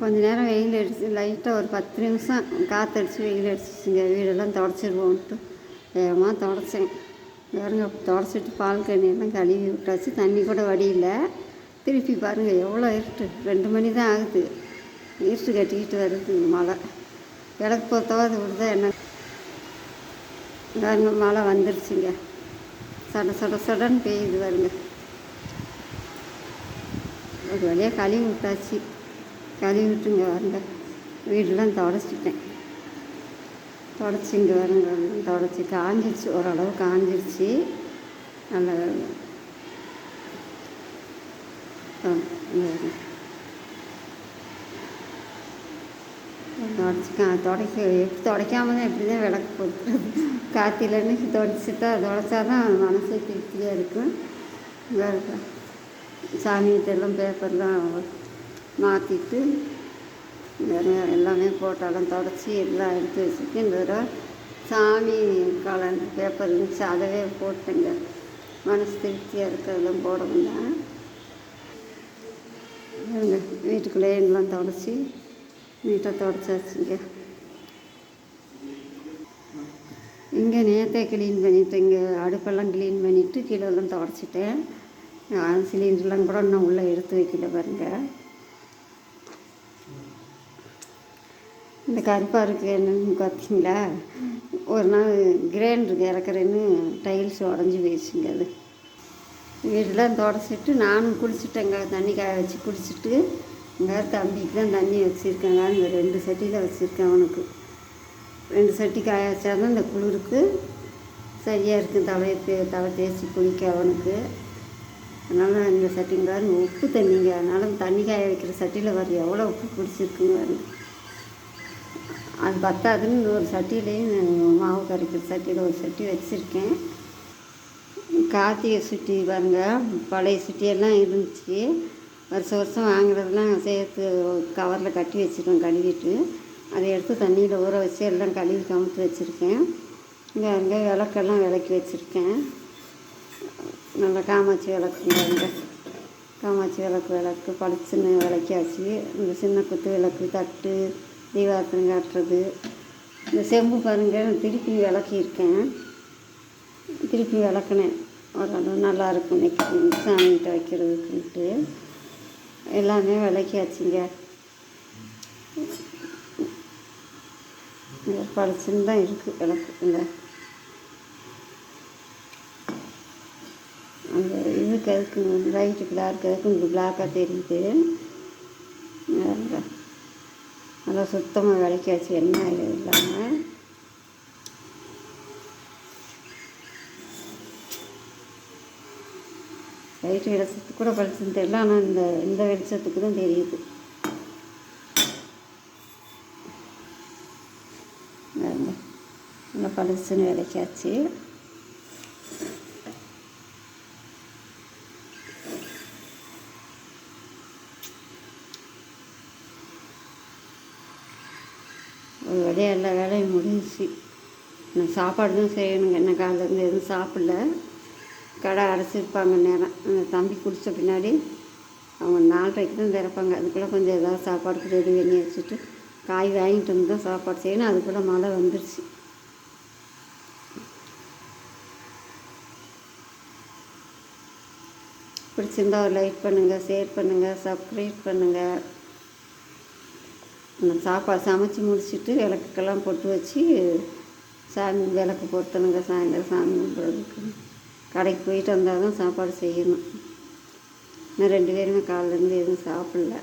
கொஞ்ச நேரம் வெயில் அடிச்சு லைட்டாக ஒரு பத்து நிமிஷம் காற்றடிச்சு வெயில் அடிச்சிச்சுங்க. வீடெல்லாம் தொடச்சிருவோன்ட்டு. வேகமாக தொடச்சேன். பாருங்க தொடச்சிட்டு பால் கண்ணியெல்லாம் கழுவி விட்டாச்சு. தண்ணி கூட வடியில. திருப்பி பாருங்கள் எவ்வளோ இருட்டு. ரெண்டு மணி தான் ஆகுது. இருட்டு கட்டிக்கிட்டு வருது மழை. விளக்கு பொறுத்தவாது விடுதா என்ன. பாருங்க மழை வந்துருச்சுங்க. சட சட சடன்னு பெய்யுது பாருங்க. ஒரு வழியாக கழுவி விட்டாச்சு. கழுவி விட்டுங்க வரங்க வீடெலாம் தொடச்சிட்டேன். தொடச்சி இங்கே வரங்க தொடச்சி காஞ்சிருச்சு. ஓரளவு காஞ்சிருச்சு. நல்ல தொடச்சிக்க தொடக்க எப்படி துடைக்காம தான் எப்படி தான் விளக்கு பொறுத்துறது காத்திலன்னு தொடச்சிட்டா தொடச்சா தான் மனசு திருப்தியாக இருக்கும். வேறு சாமிகிட்டெல்லாம் பேப்பர்லாம் மாற்றிட்டு எல்லாமே போட்டாலும் தொடச்சி எல்லாம் எடுத்து வச்சுட்டு இந்த தடவை சாமி காலண்டர் பேப்பர் இருந்துச்சு அதவே போட்டேங்க. மனசு திருப்தியாக இருக்கிறதெல்லாம் போடணுங்க எங்கள் வீட்டுக்குள்ளே எல்லாம் தொடச்சி நீட்டாக தொடச்சாச்சுங்க. இங்கே நேற்றே க்ளீன் பண்ணிவிட்டு இங்கே அடுப்பெல்லாம் க்ளீன் பண்ணிவிட்டு கீழெல்லாம் தொடச்சிட்டேன். சிலிண்டர்லாம் கூட இன்னும் உள்ளே எடுத்து வைக்கல பாருங்கள் இந்த கருப்பாருக்கு என்னன்னு பார்த்தீங்களா ஒரு நாள் கிரைண்டருக்கு இறக்குறேன்னு டைல்ஸ் உடஞ்சி போயிடுச்சுங்க அது. வீடெல்லாம் தொடச்சிட்டு நானும் குளிச்சுட்டேங்க. தண்ணி காய வச்சு குளிச்சுட்டு இங்கே தம்பிக்கு தான் தண்ணி வச்சுருக்கேங்க இந்த ரெண்டு சட்டியில் வச்சுருக்கேன் அவனுக்கு. ரெண்டு சட்டி காய வச்சா தான் இந்த குளிருக்கு. சரியாக இருக்கும் தலையை தே தலை தேய்ச்சி குளிக்க அவனுக்கு. அதனால் இந்த சட்டிங்க உப்பு தண்ணிங்க. அதனால் தண்ணி காய வைக்கிற சட்டியில் வர எவ்வளோ உப்பு பிடிச்சிருக்குங்க அது பத்தாதுன்னு ஒரு சட்டியிலையும் மாவு கரைக்கிற சட்டியில் ஒரு சட்டி வச்சுருக்கேன். கார்த்திகை சுட்டி பாருங்க பழைய சுட்டியெல்லாம் இருந்துச்சு. வருஷம் வருஷம் வாங்குறதெல்லாம் சேர்த்து கவரில் கட்டி வச்சுருவேன் கழுவிட்டு. அதை எடுத்து தண்ணியில் ஊற வச்சு எல்லாம் கழுவி கமுத்து வச்சுருக்கேன். இங்கே அங்கே விளக்கெல்லாம் விளக்கி வச்சுருக்கேன். நல்லா காமாட்சி விளக்குங்க காமாட்சி விளக்கு விளக்கு பளிச்சுன்னு விளக்கியாச்சு. இந்த சின்ன குத்து விளக்கு தட்டு தீபாரத்தனம் காட்டுறது. இந்த செம்பு பாருங்க திருப்பி விளக்கியிருக்கேன். திருப்பி விளக்குனேன். ஓரளவு நல்லாயிருக்கும் நெக்ஸ்ட் சாமிகிட்ட வைக்கிறதுக்குன்ட்டு. எல்லாமே விளக்கியாச்சுங்க. பளிச்சுன்னு தான் இருக்குது விளக்கு. இந்த அந்த இதுக்கு அதுக்கு ரைட்டுக்கு டார்க்கு அதுக்கு உங்களுக்கு பிளாக்காக தெரியுது. நல்லா சுத்தமாக விளக்கியாச்சு எண்ணெய் இல்லாமல் லைட்டு வெளிச்சத்துக்கு கூட பளிச்சுன்னு தெரியல ஆனால் இந்த இந்த வெளிச்சத்துக்கு தான் தெரியுது. நல்லா பளிச்சுன்னு விளக்கியாச்சு. ஒரு வழியாக எல்லா வேலையும் முடிஞ்சிச்சு. நான் சாப்பாடு தான் செய்யணுங்க என்ன காலையிலேருந்து எதுவும் சாப்பிடல. கடை அடைச்சிருப்பாங்க நேரம் அந்த தம்பி குடித்த பின்னாடி அவங்க நாலரைக்கு தான் திறப்பாங்க. அதுக்குள்ளே கொஞ்சம் ஏதாவது சாப்பாடுக்கு ரெடி பண்ணி வச்சுட்டு காய் வாங்கிட்டு வந்து தான் சாப்பாடு செய்யணும். அதுக்குள்ளே மழை வந்துருச்சு. பிடிச்சிருந்தா ஒரு லைக் பண்ணுங்கள் ஷேர் பண்ணுங்கள் சப்ஸ்கிரைப் பண்ணுங்கள் நான் சாப்பாடு சமைச்சி முடிச்சுட்டு விளக்குக்கெல்லாம் பொட்டு வச்சு சாமி விளக்கு பொருத்தணுங்க சாயந்தரம் சாமி கும்பிட்றதுக்கு. கடைக்கு போயிட்டு வந்தால் தான் சாப்பாடு செய்யணும். இன்னும் ரெண்டு பேருமே காலிலேருந்து எதுவும் சாப்பிடல.